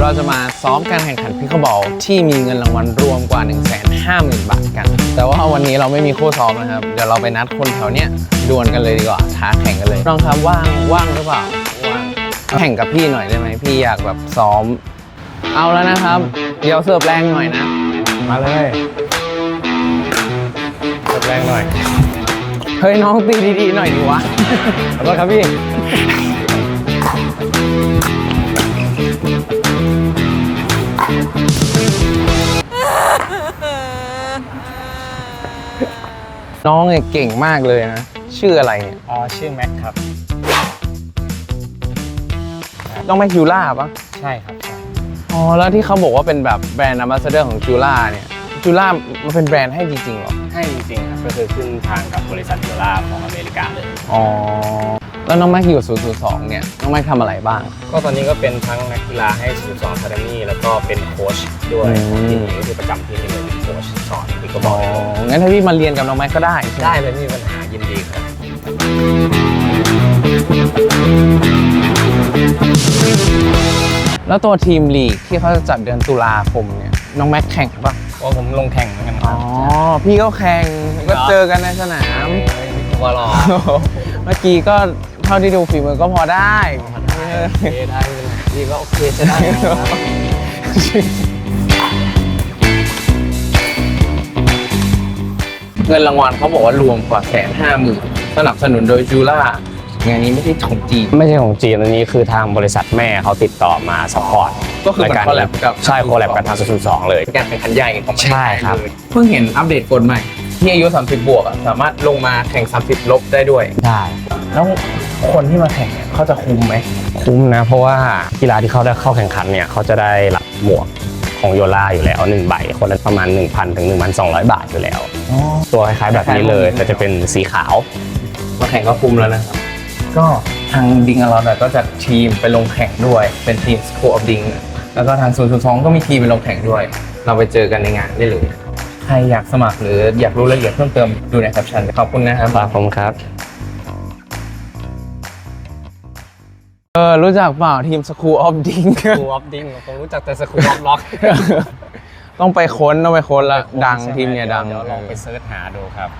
เราจะมาซ้อมการแข่งขันพิคบอลที่มีเงินรางวัลรวมกว่า 1 5 0 0 0 0 บาทกัน แต่ว่าวันนี้เราไม่มีคู่ซ้อมนะครับ เดี๋ยวเราไปนัดคนแถวเนี้ยดวลกันเลยดีกว่าท้าแข่งกันเลยน้องครับว่างว่างหรือเปล่าว่างแข่งกับพี่หน่อยได้ไหมพี่อยากแบบซ้อม เอาแล้วนะครับ เดี๋ยวเสิร์ฟแรงหน่อยนะ มาเลยกดแรงหน่อย เฮ้ยน้องตีดีๆหน่อยดิวะขอโทษครับพี่ น้องเนี่ยเก่งมากเลยนะ ชื่ออะไรเนี่ยอ๋อชื่อแม็กครับ น้องแมคคิวล่าปะใช่ครับใช่อ๋อ แล้วที่เขาบอกว่าเป็นแบบแบรนด์ a m b a s s a d o r ของคิวล่าเนี่ยคิวล่ามันเป็นแบรนด์ให้จริงๆเหรอ ให้จริงๆครับก็คือขึ้นทางกับบริษัทโยล่าของอเมริกาเลย อ๋อ แล้วน้องแม็กอยู่ 002 เนี่ย น้องแม็กทำอะไรบ้าง ก็ตอนนี้ก็เป็นทั้งนักกีฬาให้02 Academy แล้วก็เป็นโค้ชด้วยอืม ที่นี่ก็คือประจำที่นี่เลยเป็นโค้ชสอนพิกบอ๋ออลงั้นถ้าพี่มาเรียนกับน้องแม็กก็ได้ใช่ไหม ได้เลยไม่มีปัญหายินดีครับ แล้วตัวทีมลีกที่เขาจะจัดเดือนตุลาคมเนี่ย น้องแม็กแข่งปะเพราะผมลงแข่งเหมือนกันคอ๋รัอ บพี่ก็แข่งก็เจอกันในสนามพิกบอลหรอเมื่อกี้ก็ เท่าที่ดูฝีมือก็พอได้ได้โอเคได้ไม่เป็นไรพี่ก็โอเคใช้ได้ครับเงินรางวัลเขาบอกว่ารวมกว่าแสนห้าหมื่นสนับสนุนโดยจูล่างานนี้ไม่ใช่ของจีน ไม่ใช่ของจีนอันนี้คือทางบริษัทแม่เขาติดต่อมาสปอร์ตก็คือมันรายาร collab กับใช่โคแลบกับทางศูนย์สองเลยเป็นการแข่งขันใหญ่ของประเทศใช่ไทยครับเลยเพิ่งเห็นอัปเดตกฎใหม่ที่อายุ 30 บวกอะสามารถลงมาแข่ง 30 ลบได้ด้วยได้แล้ว คนที่มาแข่งเนี่ยเขาจะคุมไหมคุ้มนะ เพราะว่ากีฬาที่เขาได้เข้าแข่งขันเนี่ยเขาจะได้รับหมวกของโยล่าอยู่แล้วหนึ่งใบคนละประมาณ 1,000ถึง1,200 บาทอยู่แล้วตัวคล้ายๆแบบนี้เลย แต่จะเป็นสีขาว มาแข่งก็คุมแล้วนะครับ ก็ทางดิงอลอนก็จัดทีมไปลงแข่งด้วยเป็นทีมสโคอ f ดิงแล้วก็ทาง0ูนย์ก็มีทีมไปลงแข่งด้วย เราไปเจอกันในงานได้เลยใครอยากสมัครหรืออยากรู้รายละเอียดเพิ่มเติมดูในแคปชั่นขอบคุณนะครับครับผมครับ เออรู้จักเปล่าทีมสคูออฟดิง สกูออฟดิ้งผมรู้จักแต่สกูออฟล็อกต้องไปค้นต้องไปค้นละดังทีมเนี่ยดัง เดี๋ยวลองไปเซิร์ชหาดูครับ